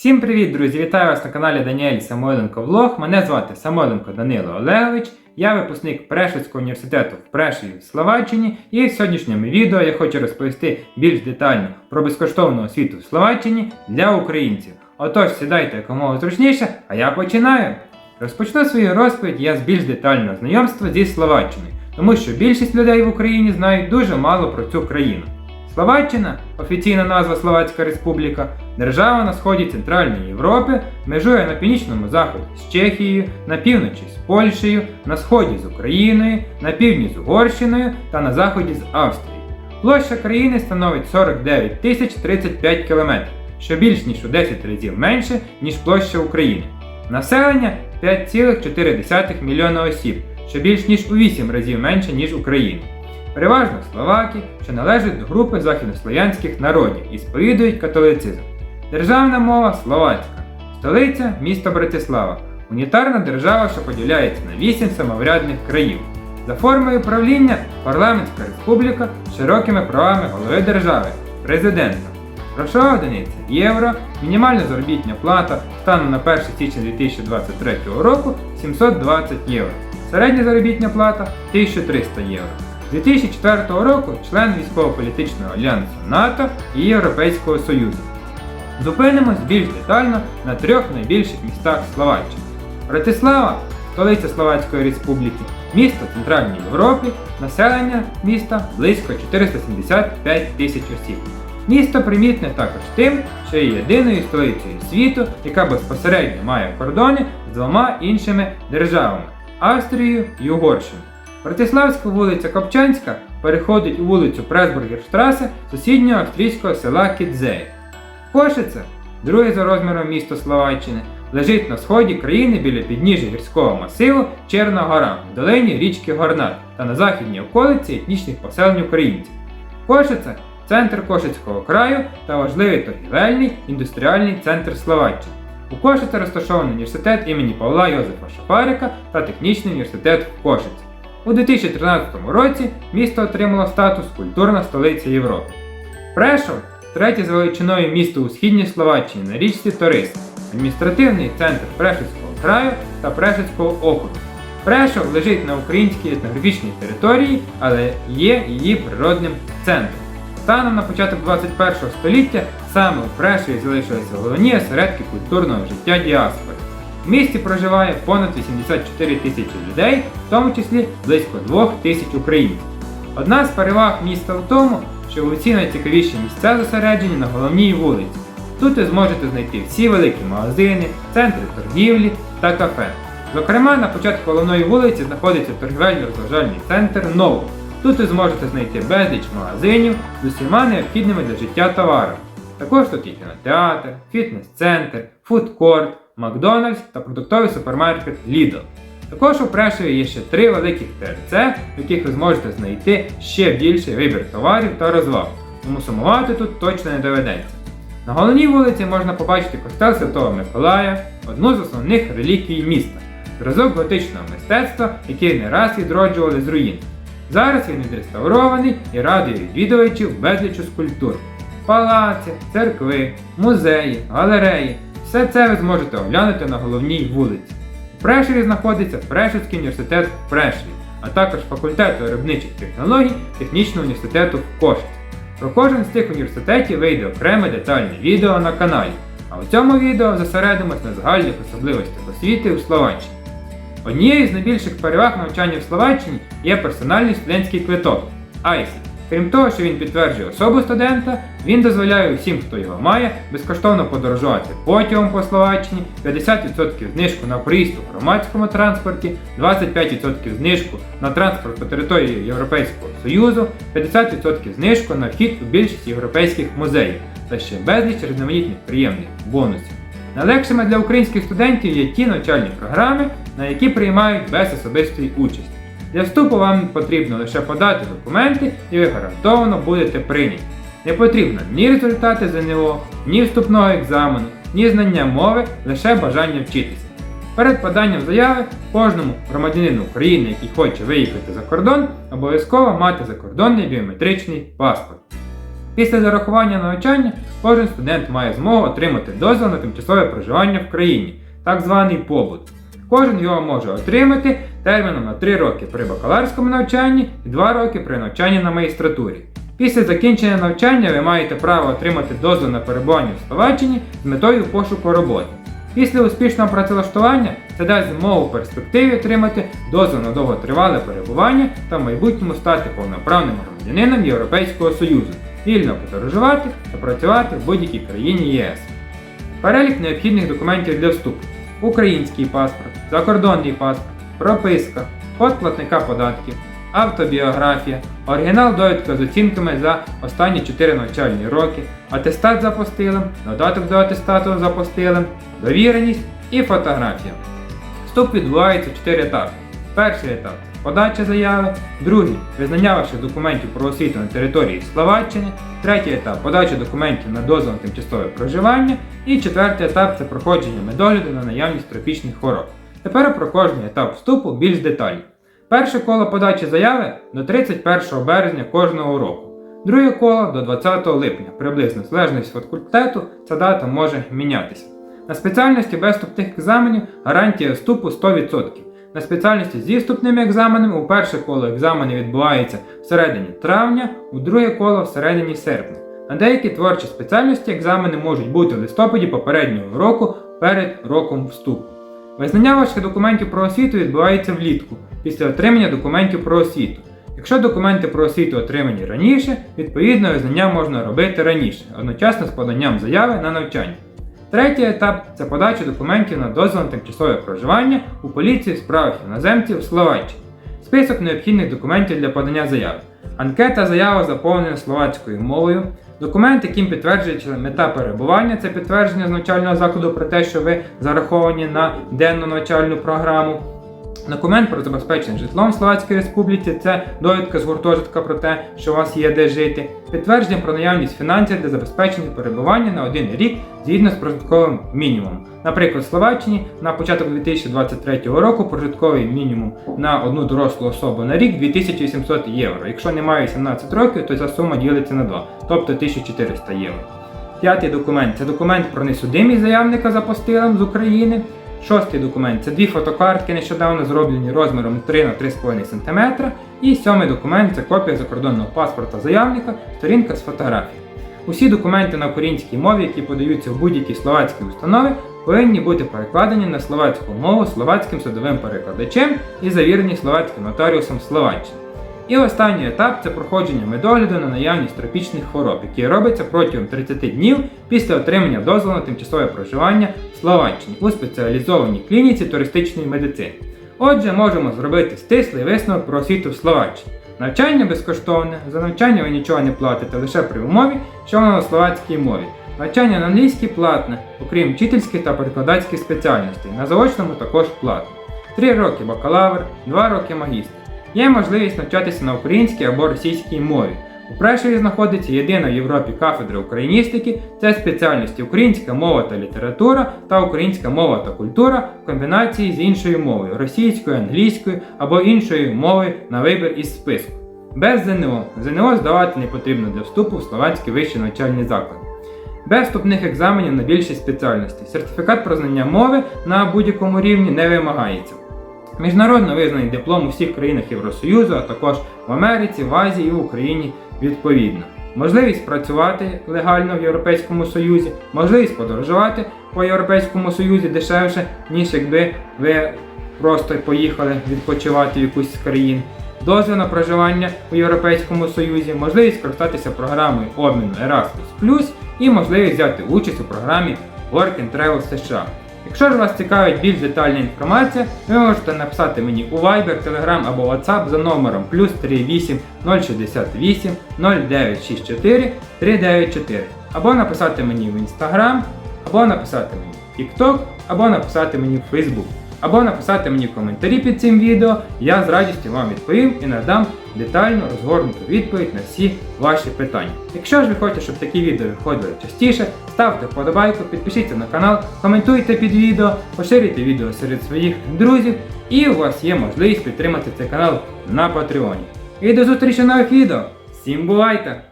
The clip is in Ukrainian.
Всім привіт, друзі! Вітаю вас на каналі Даніель Самойленко Влог. Мене звати Самойленко Данило Олегович. Я випускник Прешівського університету в Прешеві в Словаччині. І в сьогоднішньому відео я хочу розповісти більш детально про безкоштовну освіту в Словаччині для українців. Отож, сідайте якомога зручніше, а я починаю. Розпочну свою розповідь я з більш детального знайомства зі Словаччиною, тому що більшість людей в Україні знають дуже мало про цю країну. Словаччина, офіційна назва Словацька Республіка, держава на сході Центральної Європи, межує на північному заході з Чехією, на півночі з Польщею, на сході з Україною, на півдні з Угорщиною та на заході з Австрією. Площа країни становить 49 тисяч 35 км, що більш ніж у 10 разів менше, ніж площа України. Населення 5,4 мільйона осіб, що більш ніж у 8 разів менше, ніж Україні. Переважно словаки, що належать до групи західнослов'янських народів і сповідують католицизм. Державна мова словацька, столиця місто Братислава, унітарна держава, що поділяється на 8 самоврядних країв. За формою правління парламентська республіка з широкими правами голови держави, президента. Грошова одиниця євро, мінімальна заробітня плата станом на 1 січня 2023 року 720 євро. Середня заробітня плата 1300 євро. З 2004 року член військово-політичного альянсу НАТО і Європейського Союзу. Зупинимось більш детально на трьох найбільших містах Словаччини. Братислава, столиця Словацької Республіки, місто в Центральній Європі, населення міста близько 475 тисяч осіб. Місто примітне також тим, що є єдиною столицею світу, яка безпосередньо має кордони з двома іншими державами Австрією і Угорщиною. Братиславська вулиця Копчанська переходить у вулицю Пресбургерштрасе сусіднього австрійського села Кідзеї. Кошице, друге за розміром місто Словаччини, лежить на сході країни біля підніжжя гірського масиву Черна гора в долині річки Горнат та на західній околиці етнічних поселень українців. Кошице центр Кошицького краю та важливий торгівельний індустріальний центр Словаччини. У Кошице розташований університет імені Павла Йозефа Шафарика та технічний університет в Кошиці. У 2013 році місто отримало статус культурна столиця Європи. Прешов третє за величиною місто у східній Словаччині на річці Торис, адміністративний центр Прешівського краю та Прешівського округу. Прешов лежить на українській етнографічній території, але є її природним центром. Станом на початок 21 століття саме у Прешові залишилися головні осередки культурного життя діаспори. В місті проживає понад 84 тисячі людей, в тому числі близько 2 тисяч українців. Одна з переваг міста в тому, що усі найцікавіші місця зосереджені на головній вулиці. Тут ви зможете знайти всі великі магазини, центри торгівлі та кафе. Зокрема, на початку головної вулиці знаходиться торгівельно-розважальний центр Ново. Тут ви зможете знайти безліч магазинів з усіма необхідними для життя товарами. Також тут є кінотеатр, фітнес-центр, фудкорт, Макдональдс та продуктовий супермаркет Lidl. Також у Прешеві є ще три великих ТРЦ, в яких ви зможете знайти ще більший вибір товарів та розваг, тому сумувати тут точно не доведеться. На головній вулиці можна побачити костел Святого Миколая, одну з основних реліквій міста, зразок готичного мистецтва, який не раз відроджували з руїн. Зараз він відреставрований і радує відвідувачів безлічу скульптур. Палаци, церкви, музеї, галереї все це ви зможете оглянути на головній вулиці. У Прешеві знаходиться Прешівський університет в Прешеві, а також факультет виробничих технологій Технічного університету в Кошиці. Про кожен з цих університетів вийде окреме детальне відео на каналі, а у цьому відео зосередимось на загальних особливостях освіти у Словаччині. Однією з найбільших переваг навчання в Словаччині є персональний студентський квиток ISI. Крім того, що він підтверджує особу студента, він дозволяє усім, хто його має, безкоштовно подорожувати потягом по Словаччині, 50% знижку на проїзд у громадському транспорті, 25% знижку на транспорт по території Європейського Союзу, 50% знижку на вхід у більшість європейських музеїв та ще безліч різноманітних приємних бонусів. Найлегшими для українських студентів є ті навчальні програми, на які приймають без особистої участі. Для вступу вам потрібно лише подати документи і ви гарантовано будете прийняті. Не потрібно ні результати ЗНО, ні вступного екзамену, ні знання мови, лише бажання вчитися. Перед поданням заяви кожному громадянину України, який хоче виїхати за кордон, обов'язково мати закордонний біометричний паспорт. Після зарахування навчання кожен студент має змогу отримати дозвіл на тимчасове проживання в країні, так званий побут. Кожен його може отримати терміном на 3 роки при бакаларському навчанні і 2 роки при навчанні на магістратурі. Після закінчення навчання ви маєте право отримати дозвіл на перебування в Словаччині з метою пошуку роботи. Після успішного працевлаштування це дасть змогу в перспективі отримати дозвіл на довготривале перебування та в майбутньому стати повноправним громадянином Європейського Союзу, вільно подорожувати та працювати в будь-якій країні ЄС. Перелік необхідних документів для вступу: український паспорт, закордонний паспорт, прописка, код платника податків, автобіографія, оригінал довідка з оцінками за останні 4 навчальні роки, атестат з апостилем, додаток до атестату з апостилем, довіреність і фотографія. Вступ відбувається в 4 етапи. Перший етап подача заяви, другий визнання ваших документів про освіту на території Словаччини, третій етап подача документів на дозвіл на тимчасове проживання і четвертий етап це проходження медогляду на наявність тропічних хвороб. Тепер про кожний етап вступу більш детально. Перше коло подачі заяви до 31 березня кожного року. Друге коло до 20 липня, приблизно в залежності від факультету, ця дата може мінятися. На спеціальності без вступних екзаменів гарантія вступу 100%. На спеціальності зі вступними екзаменами у перше коло екзаменів відбувається всередині травня, у друге коло всередині серпня. На деякі творчі спеціальності екзамени можуть бути в листопаді попереднього року перед роком вступу. Визнання ваших документів про освіту відбувається влітку після отримання документів про освіту. Якщо документи про освіту отримані раніше, відповідно визнання можна робити раніше, одночасно з поданням заяви на навчання. Третій етап це подача документів на дозвіл на тимчасове проживання у поліції в справах іноземців в Словаччині. Список необхідних документів для подання заяви. Анкета заява заповнена словацькою мовою. Документ, яким підтверджується мета перебування, це підтвердження з навчального закладу про те, що ви зараховані на денну навчальну програму. Документ про забезпечення житлом в Словацькій Республіці це довідка з гуртожитка про те, що у вас є де жити, підтвердження про наявність фінансів для забезпечення перебування на один рік згідно з прожитковим мінімумом. Наприклад, в Словаччині на початок 2023 року прожитковий мінімум на одну дорослу особу на рік 2800 євро. Якщо немає 18 років, то ця сума ділиться на 2, тобто 1400 євро. П'ятий документ це документ про несудимість заявника за постилем з України. Шостий документ це дві фотокартки, нещодавно зроблені розміром 3 на 3,5 см. І сьомий документ це копія закордонного паспорта заявника, сторінка з фотографії. Усі документи на українській мові, які подаються в будь-які словацькі установи, повинні бути перекладені на словацьку мову словацьким судовим перекладачем і завірені словацьким нотаріусом Словаччини. І останній етап це проходження медогляду на наявність тропічних хвороб, який робиться протягом 30 днів після отримання дозволу на тимчасове проживання в Словаччині у спеціалізованій клініці туристичної медицини. Отже, можемо зробити стислий висновок про освіту в Словаччині. Навчання безкоштовне, за навчання ви нічого не платите лише при умові, що воно на словацькій мові. Навчання на англійській платне, окрім вчительських та перекладацьких спеціальностей. На заочному також платне. 3 роки бакалавр, 2 роки магістр. Є можливість навчатися на українській або російській мові. У Прешеві знаходиться єдина в Європі кафедра україністики, це спеціальності українська мова та література та українська мова та культура в комбінації з іншою мовою російською, англійською або іншою мовою на вибір із списку. Без ЗНО. ЗНО здавати не потрібно для вступу в словацький вищий навчальний заклад. Без вступних екзаменів на більшість спеціальностей. Сертифікат про знання мови на будь-якому рівні не вимагається. Міжнародно визнаний диплом у всіх країнах Євросоюзу, а також в Америці, в Азії і в Україні відповідно. Можливість працювати легально в Європейському Союзі, можливість подорожувати по Європейському Союзі дешевше, ніж якби ви просто поїхали відпочивати в якусь з країн. Дозвіл на проживання у Європейському Союзі, можливість скористатися програмою обміну Erasmus+, і можливість взяти участь у програмі Work and Travel США. Якщо ж вас цікавить більш детальна інформація, ви можете написати мені у Viber, Telegram або WhatsApp за номером плюс 38 068 0964 394, або написати мені в Instagram, або написати мені в TikTok, або написати мені в Facebook, або написати мені в коментарі під цим відео, я з радістю вам відповім і надам детальну розгорнуту відповідь на всі ваші питання. Якщо ж ви хочете, щоб такі відео виходили частіше, ставте вподобайку, підпишіться на канал, коментуйте під відео, поширюйте відео серед своїх друзів, і у вас є можливість підтримати цей канал на Патреоні. І до зустрічі нових відео. Всім бувайте!